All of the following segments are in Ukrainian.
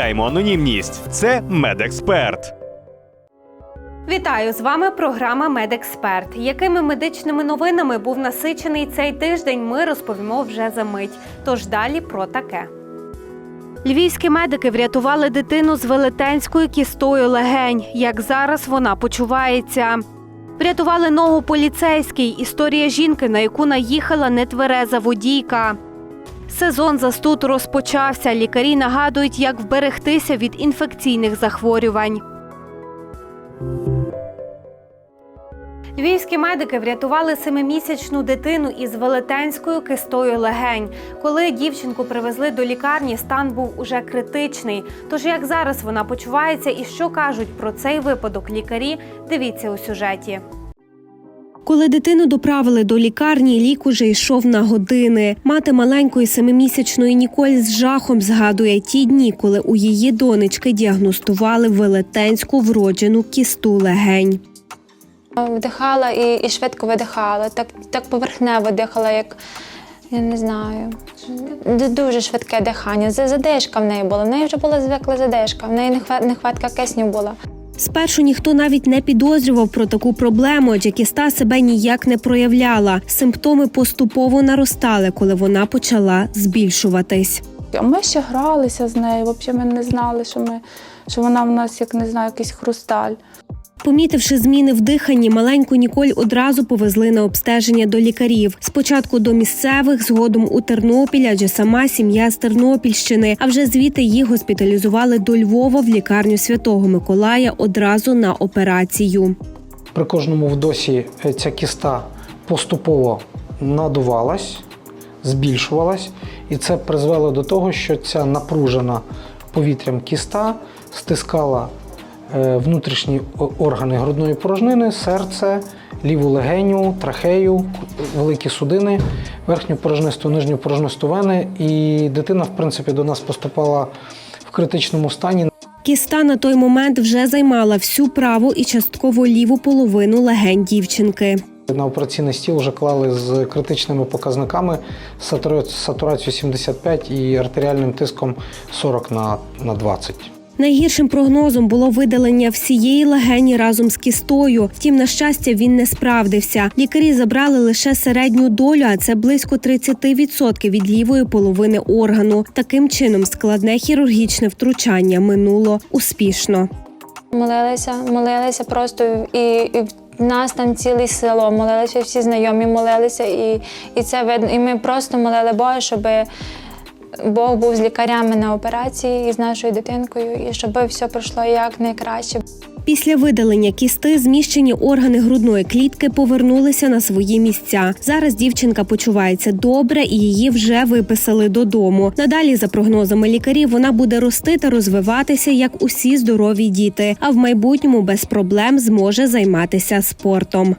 анонімність. Це медексперт. Вітаю з вами програма Медексперт. Якими медичними новинами був насичений цей тиждень? Ми розповімо вже за мить. Тож далі про таке. Львівські медики врятували дитину з велетенською кістою легень. Як зараз вона почувається? Врятували ногу поліцейський. Історія жінки, на яку наїхала нетвереза водійка. Сезон застуд розпочався. Лікарі нагадують, як вберегтися від інфекційних захворювань. Львівські медики врятували семимісячну дитину із велетенською кистою легень. Коли дівчинку привезли до лікарні, стан був уже критичний. Тож як зараз вона почувається і що кажуть про цей випадок лікарі, дивіться у сюжеті. Коли дитину доправили до лікарні, лік уже йшов на години. Мати маленької семимісячної Ніколь з жахом згадує ті дні, коли у її донечки діагностували велетенську вроджену кісту легень. Вдихала і, і швидко видихала, так, так поверхнево дихала, як я не знаю. Дуже швидке дихання. Задишка в неї була. В неї вже була звикла задишка, в неї нехва- нехватка кисню була. Спершу ніхто навіть не підозрював про таку проблему, адже кіста себе ніяк не проявляла. Симптоми поступово наростали, коли вона почала збільшуватись. А ми ще гралися з нею. Взагалі ми не знали, що ми що вона в нас, як не знаю, якийсь хрусталь. Помітивши зміни в диханні, маленьку Ніколь одразу повезли на обстеження до лікарів. Спочатку до місцевих, згодом у Тернопіль, адже сама сім'я з Тернопільщини. А вже звідти їх госпіталізували до Львова в лікарню Святого Миколая одразу на операцію. При кожному вдосі е, ця кіста поступово надувалась, збільшувалась, і це призвело до того, що ця напружена повітрям кіста стискала внутрішні органи грудної порожнини, серце, ліву легеню, трахею, великі судини, верхню порожнисту, нижню порожнисту вени. І дитина, в принципі, до нас поступала в критичному стані. Кіста на той момент вже займала всю праву і частково ліву половину легень дівчинки. На операційний стіл вже клали з критичними показниками сатура- сатурацію 75 і артеріальним тиском 40 на, на 20. Найгіршим прогнозом було видалення всієї легені разом з кістою. Втім, на щастя, він не справдився. Лікарі забрали лише середню долю, а це близько 30% від лівої половини органу. Таким чином, складне хірургічне втручання минуло успішно. Молилися, молилися просто і, і нас там ціле село молилися, всі знайомі молилися, і, і це видно. І ми просто молили Бога, щоб Бог був з лікарями на операції з нашою дитинкою, і щоб все пройшло як найкраще. Після видалення кісти зміщені органи грудної клітки повернулися на свої місця. Зараз дівчинка почувається добре і її вже виписали додому. Надалі, за прогнозами лікарів, вона буде рости та розвиватися як усі здорові діти, а в майбутньому без проблем зможе займатися спортом.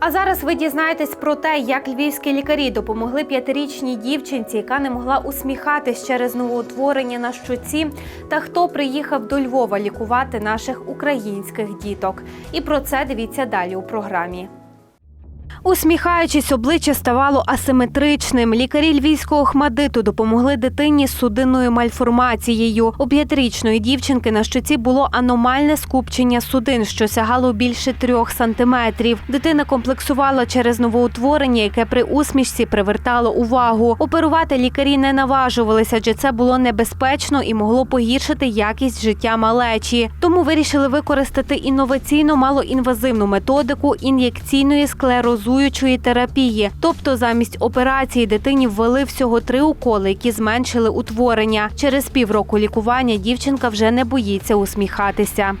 А зараз ви дізнаєтесь про те, як львівські лікарі допомогли п'ятирічній дівчинці, яка не могла усміхатись через новоутворення на щоці, та хто приїхав до Львова лікувати наших українських діток. І про це дивіться далі у програмі. Усміхаючись, обличчя ставало асиметричним. Лікарі львівського хмадиту допомогли дитині з судинною мальформацією. У п'ятирічної дівчинки на щоці було аномальне скупчення судин, що сягало більше трьох сантиметрів. Дитина комплексувала через новоутворення, яке при усмішці привертало увагу. Оперувати лікарі не наважувалися, адже це було небезпечно і могло погіршити якість життя малечі. Тому вирішили використати інноваційну малоінвазивну методику ін'єкційної склерозу стабілізуючої терапії. Тобто замість операції дитині ввели всього три уколи, які зменшили утворення. Через півроку лікування дівчинка вже не боїться усміхатися.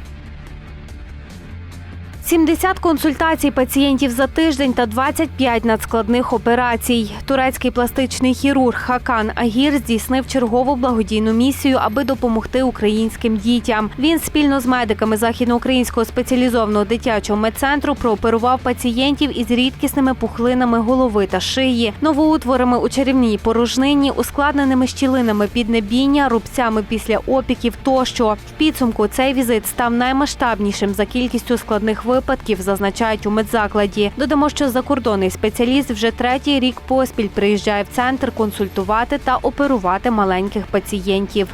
70 консультацій пацієнтів за тиждень та 25 надскладних операцій. Турецький пластичний хірург Хакан Агір здійснив чергову благодійну місію, аби допомогти українським дітям. Він спільно з медиками західноукраїнського спеціалізованого дитячого медцентру прооперував пацієнтів із рідкісними пухлинами голови та шиї, новоутворами у черевній порожнині, ускладненими щілинами піднебіння, рубцями після опіків тощо. В підсумку цей візит став наймасштабнішим за кількістю складних випадків, зазначають у медзакладі. Додамо, що закордонний спеціаліст вже третій рік поспіль приїжджає в центр консультувати та оперувати маленьких пацієнтів.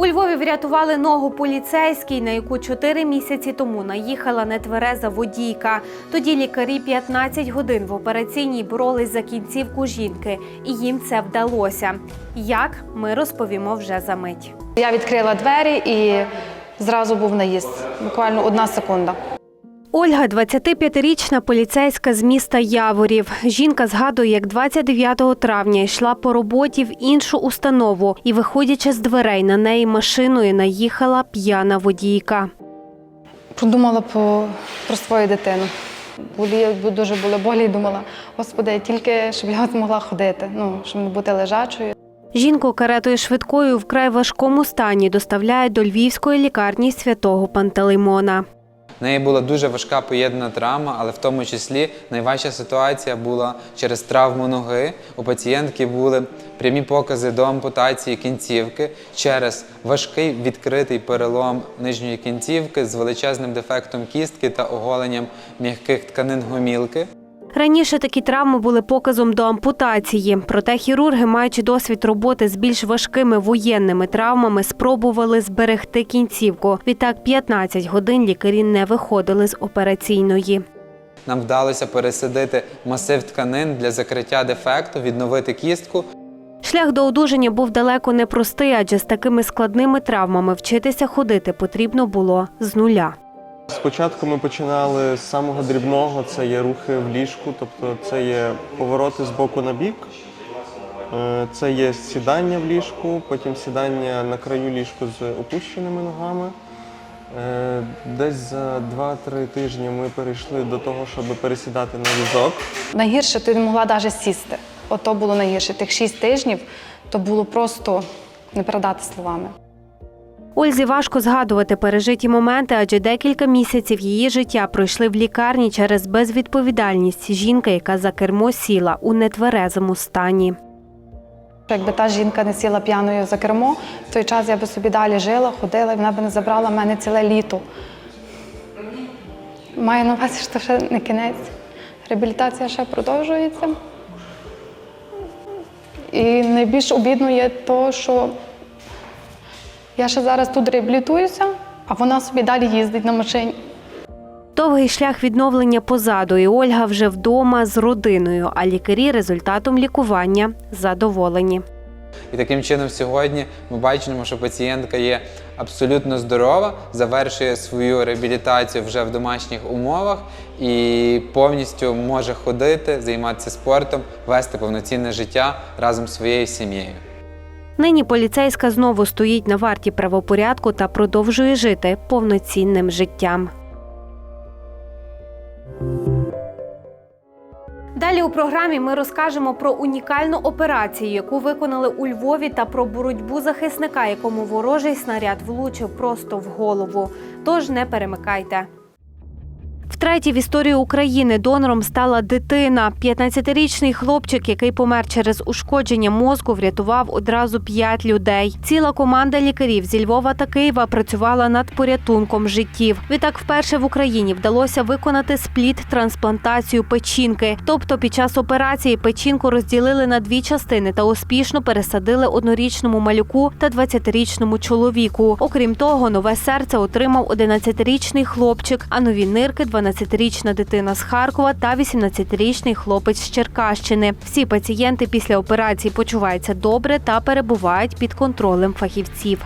У Львові врятували ногу поліцейській, на яку чотири місяці тому наїхала нетвереза водійка. Тоді лікарі 15 годин в операційній боролись за кінцівку жінки, і їм це вдалося. Як ми розповімо вже за мить. Я відкрила двері і зразу був наїзд. Буквально одна секунда. Ольга, 25-річна поліцейська з міста Яворів. Жінка згадує, як 29 травня йшла по роботі в іншу установу і, виходячи з дверей, на неї машиною наїхала п'яна водійка. Подумала по, про свою дитину. Дуже були болі і думала, господи, тільки щоб я змогла ходити, ну, щоб не бути лежачою. Жінку каретою швидкою в край важкому стані доставляють до львівської лікарні святого Пантелеймона. В неї була дуже важка поєднана травма, але в тому числі найважча ситуація була через травму ноги. У пацієнтки були прямі покази до ампутації кінцівки через важкий відкритий перелом нижньої кінцівки з величезним дефектом кістки та оголенням м'яких тканин гомілки. Раніше такі травми були показом до ампутації. Проте хірурги, маючи досвід роботи з більш важкими воєнними травмами, спробували зберегти кінцівку. Відтак 15 годин лікарі не виходили з операційної. Нам вдалося пересадити масив тканин для закриття дефекту, відновити кістку. Шлях до одужання був далеко не простий, адже з такими складними травмами вчитися ходити потрібно було з нуля. Спочатку ми починали з самого дрібного, це є рухи в ліжку, тобто це є повороти з боку на бік, Е, це є сідання в ліжку, потім сідання на краю ліжку з опущеними ногами. Е, Десь за 2-3 тижні ми перейшли до того, щоб пересідати на візок. Найгірше ти не могла навіть сісти. Ото було найгірше. Тих шість тижнів то було просто не передати словами. Ользі важко згадувати пережиті моменти, адже декілька місяців її життя пройшли в лікарні через безвідповідальність жінки, яка за кермо сіла у нетверезому стані. Якби та жінка не сіла п'яною за кермо, в той час я би собі далі жила, ходила, і вона б не забрала в мене ціле літо. Маю на увазі, що ще не кінець. Реабілітація ще продовжується. І найбільш обідно є то, що я ще зараз тут реабілітуюся, а вона собі далі їздить на машині. Довгий шлях відновлення позаду, і Ольга вже вдома з родиною, а лікарі результатом лікування задоволені. І таким чином сьогодні ми бачимо, що пацієнтка є абсолютно здорова, завершує свою реабілітацію вже в домашніх умовах і повністю може ходити, займатися спортом, вести повноцінне життя разом з своєю сім'єю. Нині поліцейська знову стоїть на варті правопорядку та продовжує жити повноцінним життям. Далі у програмі ми розкажемо про унікальну операцію, яку виконали у Львові, та про боротьбу захисника, якому ворожий снаряд влучив просто в голову. Тож не перемикайте. Втретє в історії України донором стала дитина. 15-річний хлопчик, який помер через ушкодження мозку, врятував одразу п'ять людей. Ціла команда лікарів зі Львова та Києва працювала над порятунком життів. Відтак, вперше в Україні вдалося виконати спліт-трансплантацію печінки. Тобто, під час операції печінку розділили на дві частини та успішно пересадили однорічному малюку та 20-річному чоловіку. Окрім того, нове серце отримав 11-річний хлопчик, а нові нирки 12-річна дитина з Харкова та 18-річний хлопець з Черкащини. Всі пацієнти після операції почуваються добре та перебувають під контролем фахівців.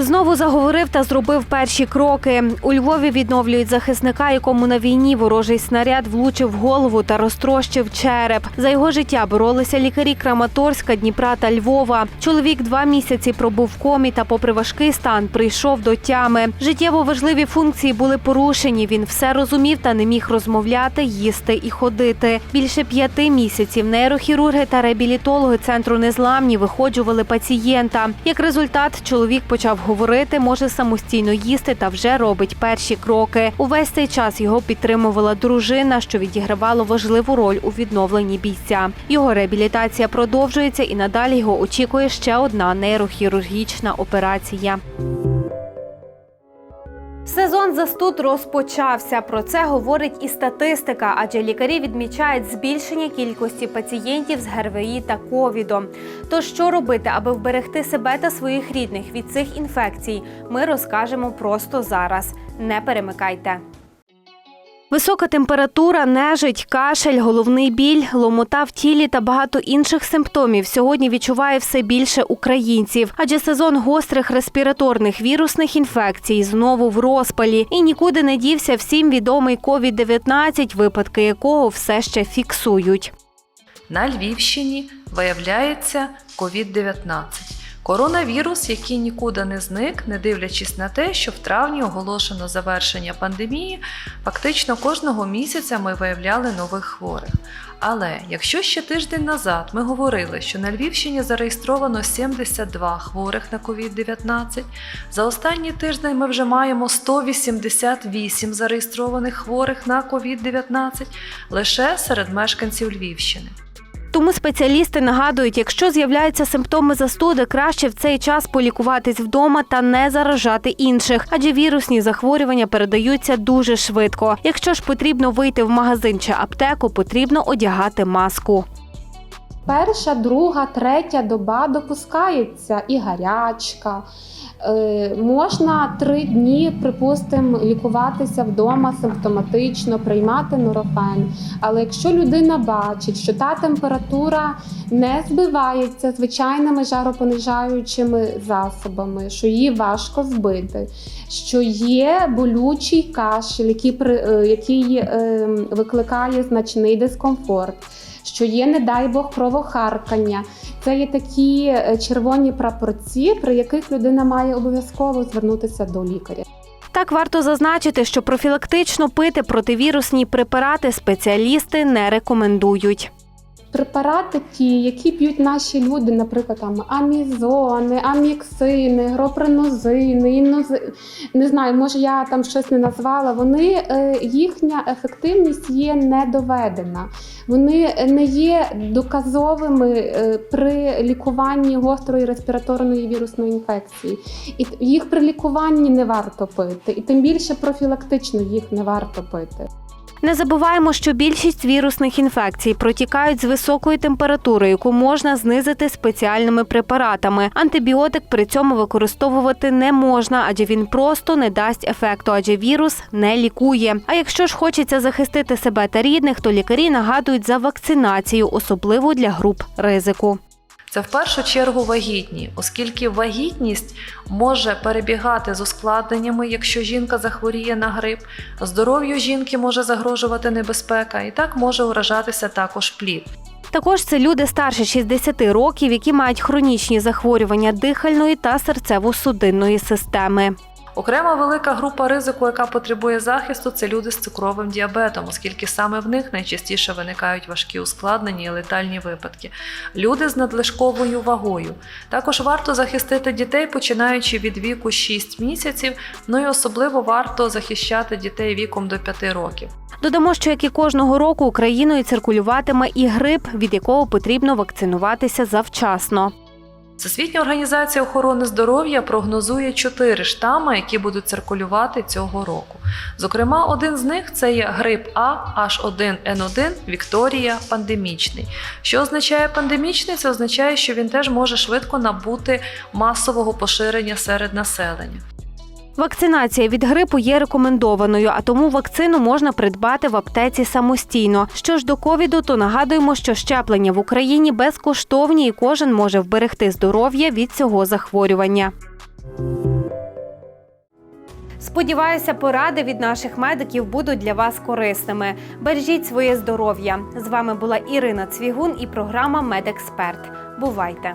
Знову заговорив та зробив перші кроки. У Львові відновлюють захисника, якому на війні ворожий снаряд влучив голову та розтрощив череп. За його життя боролися лікарі Краматорська, Дніпра та Львова. Чоловік два місяці пробув в комі та, попри важкий стан, прийшов до тями. Життєво важливі функції були порушені. Він все розумів та не міг розмовляти, їсти і ходити. Більше п'яти місяців нейрохірурги та реабілітологи центру незламні виходжували пацієнта. Як результат, чоловік почав говорити, може самостійно їсти та вже робить перші кроки. Увесь цей час його підтримувала дружина, що відігравало важливу роль у відновленні бійця. Його реабілітація продовжується і надалі його очікує ще одна нейрохірургічна операція. Сезон застуд розпочався. Про це говорить і статистика, адже лікарі відмічають збільшення кількості пацієнтів з ГРВІ та ковідом. То що робити, аби вберегти себе та своїх рідних від цих інфекцій, ми розкажемо просто зараз. Не перемикайте. Висока температура, нежить, кашель, головний біль, ломота в тілі та багато інших симптомів сьогодні відчуває все більше українців, адже сезон гострих респіраторних вірусних інфекцій знову в розпалі і нікуди не дівся всім відомий COVID-19, випадки якого все ще фіксують. На Львівщині виявляється COVID-19. Коронавірус, який нікуди не зник, не дивлячись на те, що в травні оголошено завершення пандемії, фактично кожного місяця ми виявляли нових хворих. Але якщо ще тиждень назад ми говорили, що на Львівщині зареєстровано 72 хворих на COVID-19, за останній тиждень ми вже маємо 188 зареєстрованих хворих на COVID-19 лише серед мешканців Львівщини. Тому спеціалісти нагадують, якщо з'являються симптоми застуди, краще в цей час полікуватись вдома та не заражати інших, адже вірусні захворювання передаються дуже швидко. Якщо ж потрібно вийти в магазин чи аптеку, потрібно одягати маску. Перша, друга, третя доба допускається і гарячка. Е, можна три дні, припустимо, лікуватися вдома симптоматично, приймати норофен. Але якщо людина бачить, що та температура не збивається звичайними жаропонижаючими засобами, що її важко збити, що є болючий кашель, який, е, який е, викликає значний дискомфорт що є, не дай Бог, кровохаркання. Це є такі е, червоні прапорці, при яких людина має обов'язково звернутися до лікаря. Так варто зазначити, що профілактично пити противірусні препарати спеціалісти не рекомендують. Препарати ті, які п'ють наші люди, наприклад, там амізони, аміксини, гропринозини, іннози... не знаю, може я там щось не назвала. Вони е, їхня ефективність є недоведена. Вони не є доказовими е, при лікуванні гострої респіраторної вірусної інфекції. І їх при лікуванні не варто пити, і тим більше профілактично їх не варто пити. Не забуваємо, що більшість вірусних інфекцій протікають з високою температурою, яку можна знизити спеціальними препаратами. Антибіотик при цьому використовувати не можна, адже він просто не дасть ефекту, адже вірус не лікує. А якщо ж хочеться захистити себе та рідних, то лікарі нагадують за вакцинацію, особливо для груп ризику. Це в першу чергу вагітні, оскільки вагітність може перебігати з ускладненнями, якщо жінка захворіє на грип, здоров'ю жінки може загрожувати небезпека, і так може уражатися також плід. Також це люди старше 60 років, які мають хронічні захворювання дихальної та серцево-судинної системи. Окрема велика група ризику, яка потребує захисту, це люди з цукровим діабетом, оскільки саме в них найчастіше виникають важкі ускладнення і летальні випадки. Люди з надлишковою вагою. Також варто захистити дітей, починаючи від віку 6 місяців. Ну і особливо варто захищати дітей віком до 5 років. Додамо, що як і кожного року Україною циркулюватиме і грип, від якого потрібно вакцинуватися завчасно. Всесвітня організація охорони здоров'я прогнозує чотири штами, які будуть циркулювати цього року. Зокрема, один з них це є грип А H1N1 Вікторія пандемічний. Що означає пандемічний? Це означає, що він теж може швидко набути масового поширення серед населення. Вакцинація від грипу є рекомендованою, а тому вакцину можна придбати в аптеці самостійно. Що ж до ковіду, то нагадуємо, що щеплення в Україні безкоштовні і кожен може вберегти здоров'я від цього захворювання. Сподіваюся, поради від наших медиків будуть для вас корисними. Бережіть своє здоров'я. З вами була Ірина Цвігун і програма Медексперт. Бувайте!